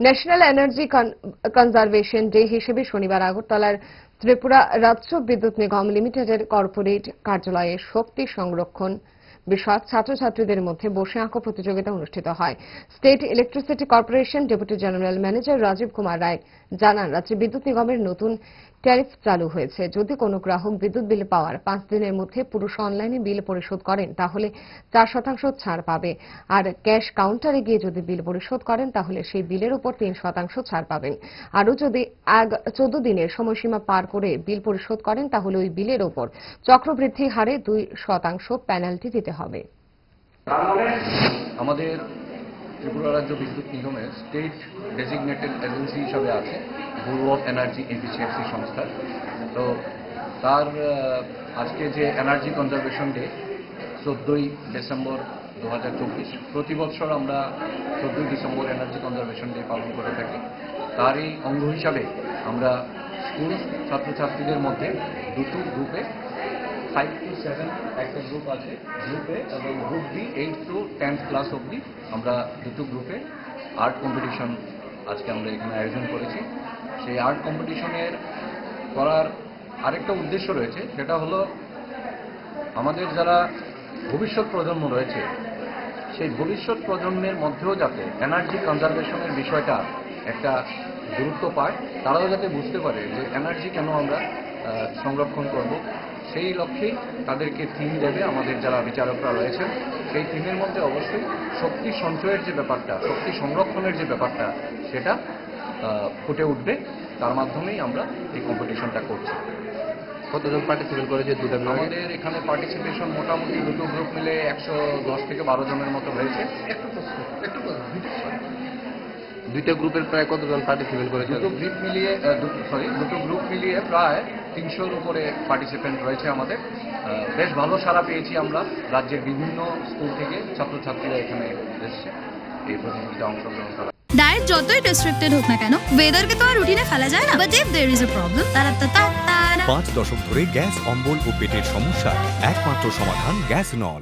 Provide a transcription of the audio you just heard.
National energy conservation day হিসেবে শনিবার আগরতলার ত্রিপুরা রাজ্য বিদ্যুৎ নিগম লিমিটেডের কর্পোরেট কার্যালয়ে শক্তি সংরক্ষণ বিষয়ক ছাত্রছাত্রীদের মধ্যে বসে আঁকো প্রতিযোগিতা অনুষ্ঠিত হয়। State electricity corporation deputy general manager Rajeev Kumar Roy জানান, রাজ্যে বিদ্যুৎ নিগমের নতুন ট্যারিফ চালু হয়েছে। যদি কোনো গ্রাহক বিদ্যুৎ বিল পাওয়ার পাঁচ দিনের মধ্যে পুরুষ অনলাইনে বিল পরিশোধ করেন, তাহলে চার শতাংশ ছাড় পাবে। আর ক্যাশ কাউন্টারে গিয়ে যদি বিল পরিশোধ করেন, তাহলে সেই বিলের উপর তিন শতাংশ ছাড় পাবেন। আরও যদি এক চোদ্দ দিনের সময়সীমা পার করে বিল পরিশোধ করেন, তাহলে ওই বিলের উপর চক্রবৃদ্ধি হারে দুই শতাংশ পেনাল্টি দিতে হবে। আমাদের ত্রিপুরা রাজ্য বিদ্যুৎ নিগমের স্টেট ডেজিগনেটেড এজেন্সি হিসাবে আছে ব্যুরো অফ এনার্জি এফিসিয়েন্সি সংস্থা। তো তার আজকে যে এনার্জি কনজারভেশন ডে চোদ্দোই ডিসেম্বর দু হাজার চব্বিশ, প্রতি বছর আমরা চোদ্দোই ডিসেম্বর এনার্জি কনজারভেশন ডে পালন করে থাকি। তারই অঙ্গ হিসাবে আমরা স্কুল ছাত্রছাত্রীদের মধ্যে দুটো গ্রুপে ফাইভ টু সেভেন একটা গ্রুপ আছে গ্রুপে এবং group B eight to tenth class অবধি আমরা দুটো গ্রুপে আর্ট কম্পিটিশন আজকে আমরা এখানে আয়োজন করেছি। সেই আর্ট কম্পিটিশনের করার আরেকটা উদ্দেশ্য রয়েছে, সেটা হলো আমাদের যারা ভবিষ্যৎ প্রজন্ম রয়েছে, সেই ভবিষ্যৎ প্রজন্মের মধ্যেও যাতে এনার্জি কনজারভেশনের বিষয়টা একটা গুরুত্ব পায়, তারাও যাতে বুঝতে পারে যে এনার্জি কেন আমরা সংরক্ষণ করব। সেই লক্ষ্যেই তাদেরকে থিম দেবে আমাদের যারা বিচারকরা রয়েছেন সেই থিমের মধ্যে অবশ্যই শক্তি সঞ্চয়ের যে ব্যাপারটা শক্তি সংরক্ষণের যে ব্যাপারটা সেটা ফুটে উঠবে। তার মাধ্যমেই আমরা এই কম্পিটিশনটা করছি। কতজন পার্টিসিপেট করেছে দুটো আমাদের এখানে পার্টিসিপেশন মোটামুটি দুটো গ্রুপ মিলে একশো দশ থেকে বারো জনের মতো হয়েছে। দুইটা গ্রুপের প্রায় কতজন পার্টিসিপেট করেছে? দুটো গ্রুপ মিলিয়ে দুটো সরি দুটো গ্রুপ মিলিয়ে প্রায় তিনশোর উপরে পার্টিসিপেন্ট রয়েছে আমাদের। বেশ ভালো সাড়া পেয়েছি আমরা। রাজ্যের বিভিন্ন স্কুল থেকে ছাত্রছাত্রীরা এখানে এসছে। এই প্রতিযোগিতায় অংশগ্রহণ করা। ডায়েট যতই রেস্ট্রিক্টেড হোক না কেন ওয়েদারকে তো আর রুটিনে ফেলা যায় না। But if there is a problem তারা তা তা পাঁচ দশক ধরে গ্যাস অম্বল ও পেটের সমস্যা একমাত্র সমাধান গ্যাস নল।